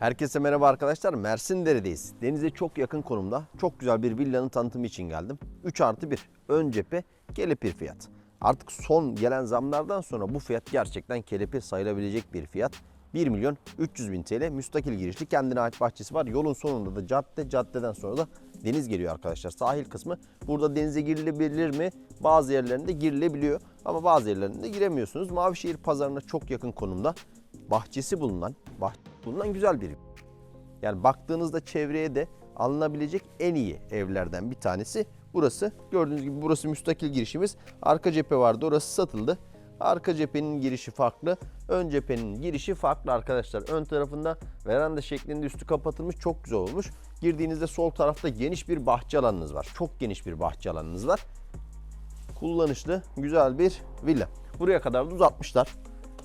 Herkese merhaba arkadaşlar. Mersin Dere'deyiz. Denize çok yakın konumda çok güzel bir villanın tanıtımı için geldim. 3 artı 1. Ön cephe kelepir fiyat. Artık son gelen zamlardan sonra bu fiyat gerçekten kelepir sayılabilecek bir fiyat. 1 milyon 300 bin TL müstakil girişli kendine ait bahçesi var. Yolun sonunda da cadde, caddeden sonra da deniz geliyor arkadaşlar. Sahil kısmı. Burada denize girilebilir mi? Bazı yerlerinde girilebiliyor ama bazı yerlerinde giremiyorsunuz. Mavişehir pazarına çok yakın konumda bahçesi bulunan, bah bulunan güzel bir yani baktığınızda çevreye de alınabilecek en iyi evlerden bir tanesi burası. Gördüğünüz gibi burası müstakil girişimiz. Arka cephe vardı orası satıldı. Arka cephenin girişi farklı. Ön cephenin girişi farklı arkadaşlar. Ön tarafında veranda şeklinde üstü kapatılmış çok güzel olmuş. Girdiğinizde sol tarafta geniş bir bahçe alanınız var. Çok geniş bir bahçe alanınız var. Kullanışlı güzel bir villa. Buraya kadar da uzatmışlar.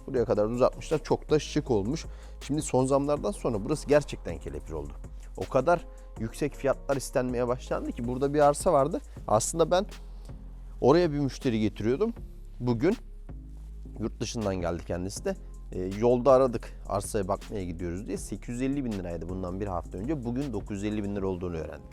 Buraya kadar da uzatmışlar. Çok da şık olmuş. Şimdi son zamlardan sonra burası gerçekten kelepir oldu. O kadar yüksek fiyatlar istenmeye başlandı ki burada bir arsa vardı. Aslında ben oraya bir müşteri getiriyordum. Bugün yurt dışından geldi kendisi de. E, yolda aradık arsaya bakmaya gidiyoruz diye. 850 bin liraydı bundan bir hafta önce. Bugün 950 bin lira olduğunu öğrendim.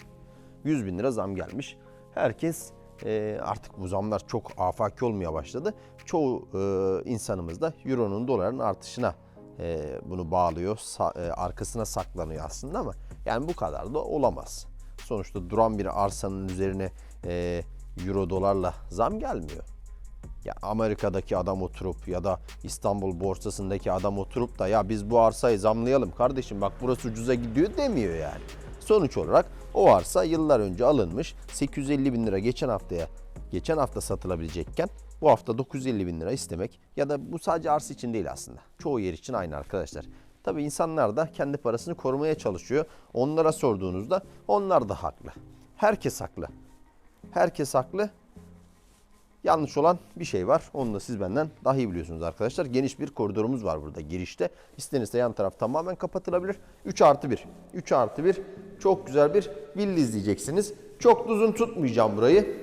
100 bin lira zam gelmiş. Herkes e, artık bu zamlar çok afaki olmaya başladı. Çoğu e, insanımız da euronun doların artışına e, bunu bağlıyor. Sa- e, arkasına saklanıyor aslında ama yani bu kadar da olamaz. Sonuçta duran bir arsanın üzerine e, euro dolarla zam gelmiyor. Ya Amerika'daki adam oturup ya da İstanbul borsasındaki adam oturup da ya biz bu arsayı zamlayalım kardeşim bak burası ucuza gidiyor demiyor yani. Sonuç olarak o arsa yıllar önce alınmış 850 bin lira geçen haftaya geçen hafta satılabilecekken bu hafta 950 bin lira istemek ya da bu sadece arsa için değil aslında. Çoğu yer için aynı arkadaşlar. Tabi insanlar da kendi parasını korumaya çalışıyor. Onlara sorduğunuzda onlar da haklı. Herkes haklı. Herkes haklı. Yanlış olan bir şey var. Onu da siz benden daha iyi biliyorsunuz arkadaşlar. Geniş bir koridorumuz var burada girişte. İstenirse yan taraf tamamen kapatılabilir. 3 artı 1. 3 artı 1. Çok güzel bir villa izleyeceksiniz. Çok uzun tutmayacağım burayı.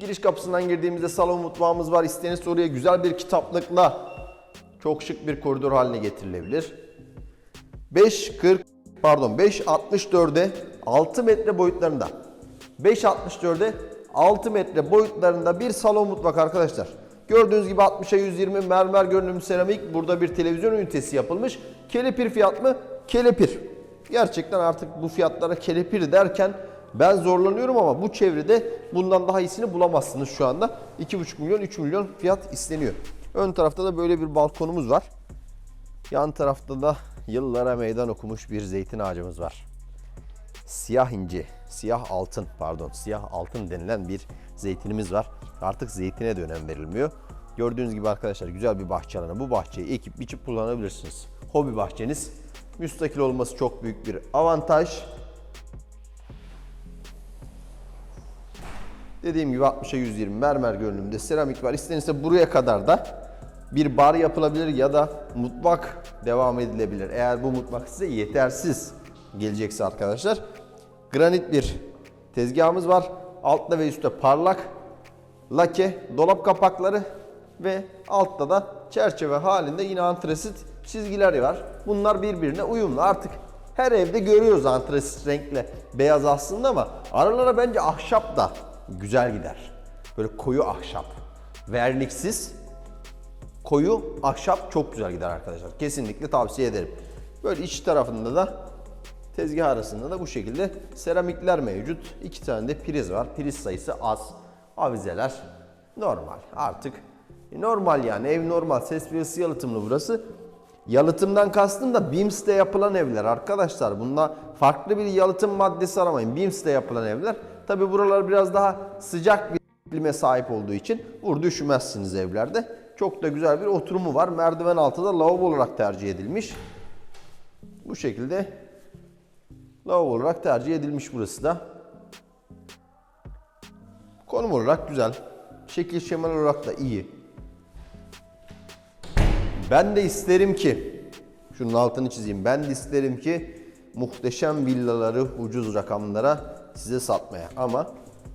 Giriş kapısından girdiğimizde salon mutfağımız var. İstenirse oraya güzel bir kitaplıkla çok şık bir koridor haline getirilebilir. 5.40 pardon 5.64'e 6 metre boyutlarında 5.64'e 6 metre boyutlarında bir salon mutfak arkadaşlar. Gördüğünüz gibi 60'a 120 mermer görünümlü seramik. Burada bir televizyon ünitesi yapılmış. Kelepir fiyat mı? Kelepir. Gerçekten artık bu fiyatlara kelepir derken ben zorlanıyorum ama bu çevrede bundan daha iyisini bulamazsınız şu anda. 2,5 milyon 3 milyon fiyat isteniyor. Ön tarafta da böyle bir balkonumuz var. Yan tarafta da yıllara meydan okumuş bir zeytin ağacımız var siyah inci, siyah altın pardon siyah altın denilen bir zeytinimiz var. Artık zeytine de önem verilmiyor. Gördüğünüz gibi arkadaşlar güzel bir bahçe alanı. Bu bahçeyi ekip biçip kullanabilirsiniz. Hobi bahçeniz. Müstakil olması çok büyük bir avantaj. Dediğim gibi 60'a 120 mermer görünümde seramik var. İstenirse buraya kadar da bir bar yapılabilir ya da mutfak devam edilebilir. Eğer bu mutfak size yetersiz gelecekse arkadaşlar. Granit bir tezgahımız var. Altta ve üstte parlak lake, dolap kapakları ve altta da çerçeve halinde yine antresit çizgiler var. Bunlar birbirine uyumlu. Artık her evde görüyoruz antresit renkle beyaz aslında ama aralara bence ahşap da güzel gider. Böyle koyu ahşap. Verniksiz koyu ahşap çok güzel gider arkadaşlar. Kesinlikle tavsiye ederim. Böyle iç tarafında da tezgah arasında da bu şekilde seramikler mevcut. İki tane de priz var. Priz sayısı az. Avizeler normal. Artık normal yani ev normal. Ses ve ısı yalıtımlı burası. Yalıtımdan kastım da BIMS'te yapılan evler arkadaşlar. Bunda farklı bir yalıtım maddesi aramayın. BIMS'te yapılan evler. Tabi buralar biraz daha sıcak bir iklime sahip olduğu için burada üşümezsiniz evlerde. Çok da güzel bir oturumu var. Merdiven altı da lavabo olarak tercih edilmiş. Bu şekilde lavabo olarak tercih edilmiş burası da. Konum olarak güzel. Şekil şemal olarak da iyi. Ben de isterim ki, şunun altını çizeyim. Ben de isterim ki muhteşem villaları ucuz rakamlara size satmaya. Ama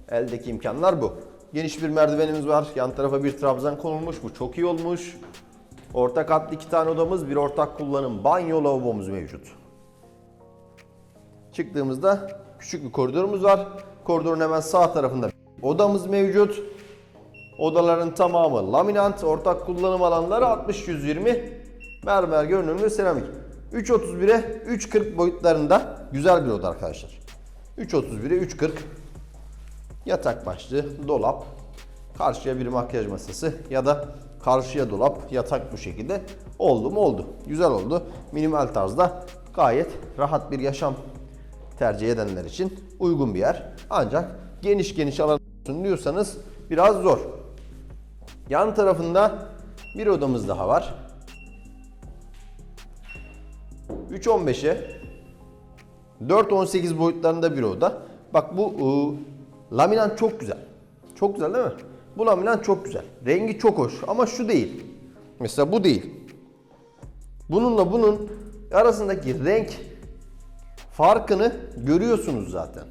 eldeki imkanlar bu. Geniş bir merdivenimiz var. Yan tarafa bir trabzan konulmuş. Bu çok iyi olmuş. Orta katlı iki tane odamız, bir ortak kullanım banyo lavabomuz mevcut. Çıktığımızda küçük bir koridorumuz var. Koridorun hemen sağ tarafında odamız mevcut. Odaların tamamı laminant, ortak kullanım alanları 60-120 mermer görünümlü seramik. 3.31'e 3.40 boyutlarında güzel bir oda arkadaşlar. 3.31'e 3.40 yatak başlığı, dolap, karşıya bir makyaj masası ya da karşıya dolap, yatak bu şekilde oldu mu oldu. Güzel oldu. Minimal tarzda gayet rahat bir yaşam tercih edenler için uygun bir yer. Ancak geniş geniş alan olsun diyorsanız biraz zor. Yan tarafında bir odamız daha var. 3.15'e 4.18 boyutlarında bir oda. Bak bu ıı, laminat çok güzel. Çok güzel değil mi? Bu laminat çok güzel. Rengi çok hoş ama şu değil. Mesela bu değil. Bununla bunun arasındaki renk farkını görüyorsunuz zaten.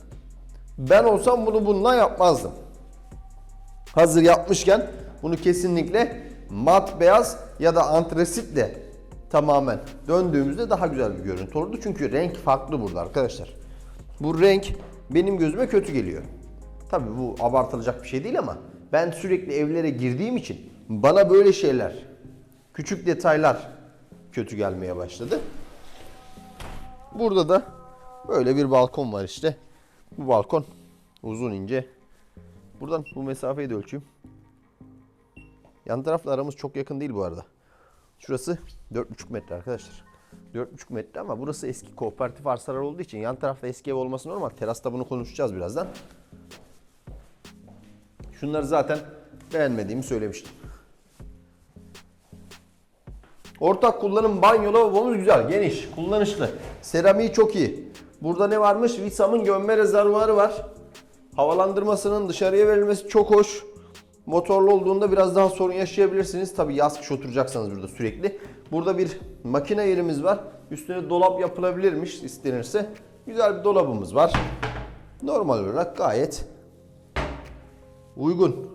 Ben olsam bunu bununla yapmazdım. Hazır yapmışken bunu kesinlikle mat beyaz ya da antresitle tamamen döndüğümüzde daha güzel bir görüntü olurdu. Çünkü renk farklı burada arkadaşlar. Bu renk benim gözüme kötü geliyor. Tabii bu abartılacak bir şey değil ama ben sürekli evlere girdiğim için bana böyle şeyler, küçük detaylar kötü gelmeye başladı. Burada da böyle bir balkon var işte. Bu balkon uzun ince. Buradan bu mesafeyi de ölçeyim. Yan tarafla aramız çok yakın değil bu arada. Şurası 4,5 metre arkadaşlar. 4,5 metre ama burası eski kooperatif arsalar olduğu için yan tarafta eski ev olması normal. Terasta bunu konuşacağız birazdan. Şunları zaten beğenmediğimi söylemiştim. Ortak kullanım banyo lavabomuz güzel, geniş, kullanışlı. Seramiği çok iyi. Burada ne varmış? Visam'ın gömme rezervuarı var. Havalandırmasının dışarıya verilmesi çok hoş. Motorlu olduğunda biraz daha sorun yaşayabilirsiniz. Tabi yaz kış oturacaksanız burada sürekli. Burada bir makine yerimiz var. Üstüne dolap yapılabilirmiş istenirse. Güzel bir dolabımız var. Normal olarak gayet uygun.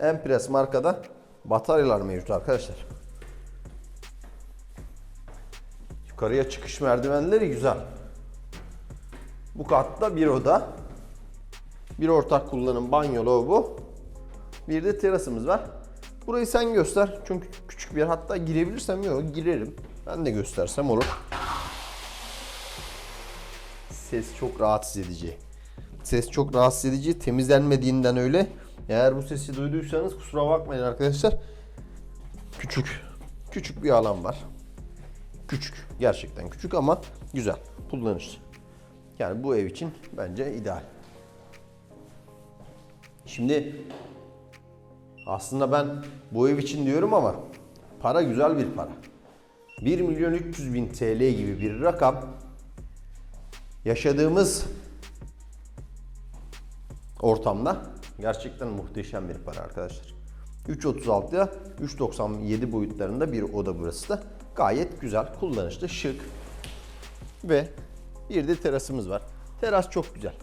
Empres markada bataryalar mevcut arkadaşlar. Yukarıya çıkış merdivenleri güzel. Bu katta bir oda, bir ortak kullanım banyo lavabo, bir de terasımız var. Burayı sen göster çünkü küçük bir. Hatta girebilirsem yok girerim. Ben de göstersem olur. Ses çok rahatsız edici. Ses çok rahatsız edici. Temizlenmediğinden öyle. Eğer bu sesi duyduysanız kusura bakmayın arkadaşlar. Küçük. Küçük bir alan var. Küçük. Gerçekten küçük ama güzel. Kullanışlı. Yani bu ev için bence ideal. Şimdi aslında ben bu ev için diyorum ama para güzel bir para. 1 milyon 300 bin TL gibi bir rakam yaşadığımız ortamda gerçekten muhteşem bir para arkadaşlar. 3.36'ya 3.97 boyutlarında bir oda burası da. Gayet güzel, kullanışlı, şık. Ve bir de terasımız var. Teras çok güzel.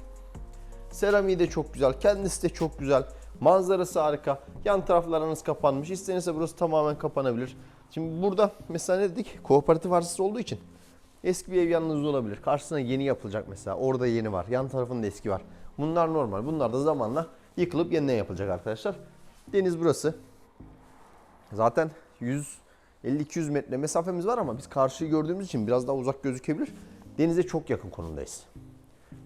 Seramiği de çok güzel. Kendisi de çok güzel. Manzarası harika. Yan taraflarınız kapanmış. İstenirse burası tamamen kapanabilir. Şimdi burada mesela ne dedik? Kooperatif arsası olduğu için eski bir ev yanınızda olabilir. Karşısına yeni yapılacak mesela. Orada yeni var. Yan tarafında eski var. Bunlar normal. Bunlar da zamanla yıkılıp yeniden yapılacak arkadaşlar. Deniz burası. Zaten 150-200 metre mesafemiz var ama biz karşıyı gördüğümüz için biraz daha uzak gözükebilir. Denize çok yakın konumdayız.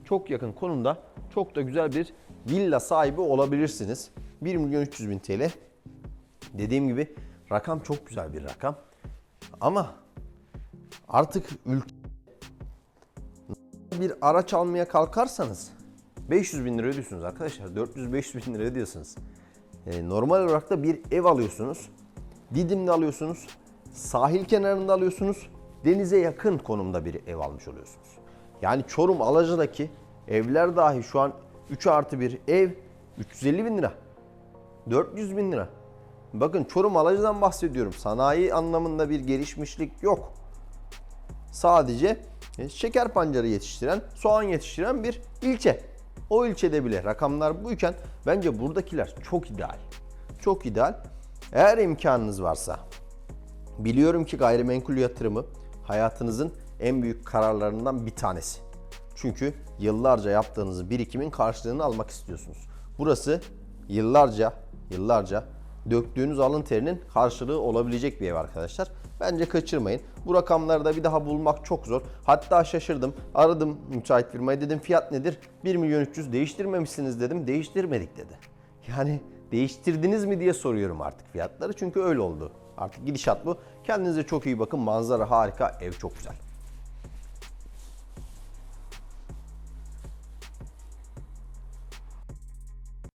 Çok yakın konumda çok da güzel bir villa sahibi olabilirsiniz. 1 milyon 300 bin TL. Dediğim gibi rakam çok güzel bir rakam. Ama artık ülke bir araç almaya kalkarsanız 500 bin lira ödüyorsunuz arkadaşlar. 400-500 bin lira ödüyorsunuz. Ee, normal olarak da bir ev alıyorsunuz. Didim'de alıyorsunuz. Sahil kenarında alıyorsunuz. Denize yakın konumda bir ev almış oluyorsunuz. Yani Çorum Alaca'daki evler dahi şu an 3 artı bir ev 350 bin lira. 400 bin lira. Bakın Çorum Alaca'dan bahsediyorum. Sanayi anlamında bir gelişmişlik yok. Sadece e, şeker pancarı yetiştiren, soğan yetiştiren bir ilçe. O ilçede bile rakamlar buyken bence buradakiler çok ideal. Çok ideal. Eğer imkanınız varsa Biliyorum ki gayrimenkul yatırımı hayatınızın en büyük kararlarından bir tanesi. Çünkü yıllarca yaptığınız birikimin karşılığını almak istiyorsunuz. Burası yıllarca, yıllarca döktüğünüz alın terinin karşılığı olabilecek bir ev arkadaşlar. Bence kaçırmayın. Bu rakamları da bir daha bulmak çok zor. Hatta şaşırdım. Aradım müsait firmayı dedim fiyat nedir? 1 milyon 300 değiştirmemişsiniz dedim. Değiştirmedik dedi. Yani değiştirdiniz mi diye soruyorum artık fiyatları. Çünkü öyle oldu. Artık gidişat bu. Kendinize çok iyi bakın. Manzara harika. Ev çok güzel.